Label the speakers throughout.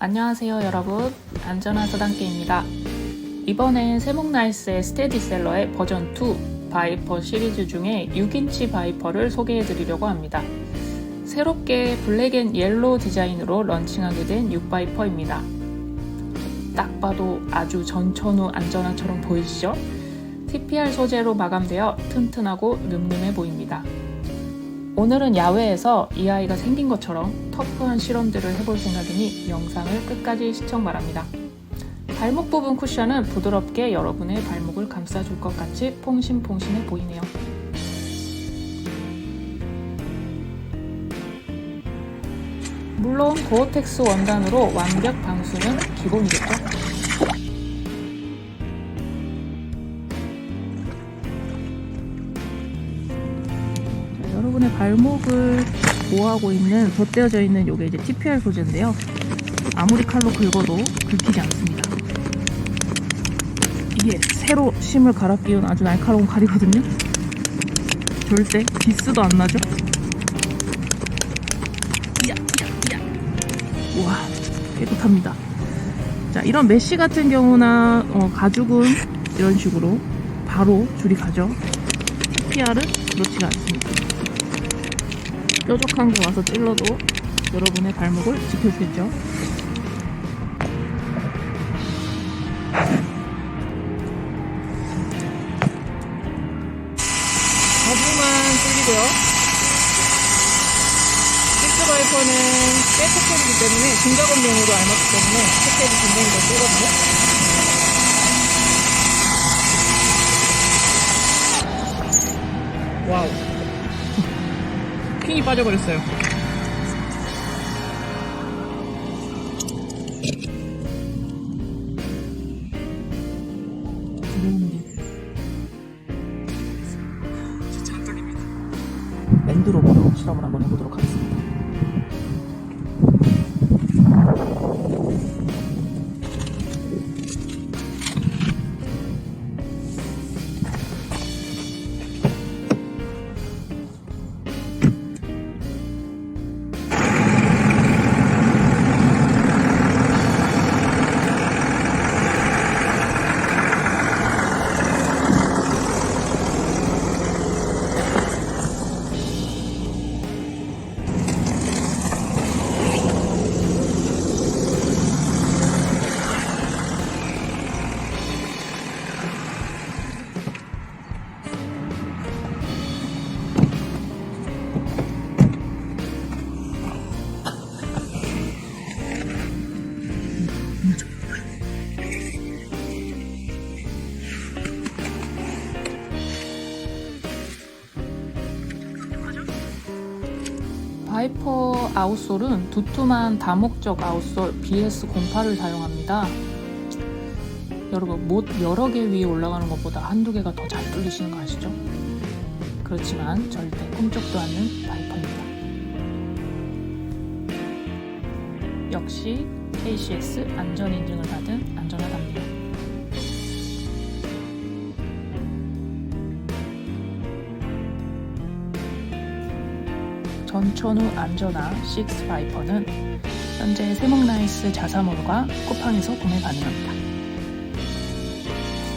Speaker 1: 안녕하세요 여러분. 안전한 서당계입니다. 이번엔 세목나이스의 스테디셀러의 버전 2 바이퍼 시리즈 중에 6인치 바이퍼를 소개해 드리려고 합니다. 새롭게 블랙 앤 옐로우 디자인으로 런칭하게 된 6바이퍼입니다. 딱 봐도 아주 전천후 안전화처럼 보이시죠? TPR 소재로 마감되어 튼튼하고 늠름해 보입니다 오늘은 야외에서 이 아이가 생긴 것처럼 터프한 실험들을 해볼 생각이니 영상을 끝까지 시청 바랍니다. 발목 부분 쿠션은 부드럽게 여러분의 발목을 감싸줄 것 같이 퐁신퐁신해 보이네요. 물론 고어텍스 원단으로 완벽 방수는 기본이겠죠? 여러분의 발목을 보호하고 있는 덧대어져 있는 요게 이제 TPR 소재인데요. 아무리 칼로 긁어도 긁히지 않습니다. 이게 새로 심을 갈아 끼운 아주 날카로운 칼이거든요. 절대 기스도 안 나죠? 이야, 이야, 이야. 우와, 깨끗합니다. 자, 이런 메쉬 같은 경우나 어, 가죽은 이런 식으로 바로 줄이 가죠. TPR은 그렇지가 않습니다. 뾰족한 게 와서 찔러도 여러분의 발목을 지켜주겠죠. 가죽만 뚫리고요. 식스 바이퍼는 백스텝이기 때문에 중작업용으로 알맞기 때문에 스텝이 굉장히 더 세거든요. 와우. 핀이 빠져버렸어요. 진짜 안 떨립니다. 랜드로버로 실험을 한번 해보도록 하겠습니다. 바이퍼 아웃솔은 두툼한 다목적 아웃솔 BS08을 사용합니다. 여러분 못 여러 개 위에 올라가는 것보다 한두 개가 더 잘 뚫리시는 거 아시죠? 그렇지만 절대 꿈쩍도 않는 바이퍼입니다. 역시 KCS 안전 인증을 받은 안전하답니다. 전천후 안전화 6 바이퍼는 현재 세목나이스 자사몰과 쿠팡에서 구매 가능합니다.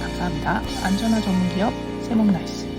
Speaker 1: 감사합니다. 안전화 전문 기업 세목나이스.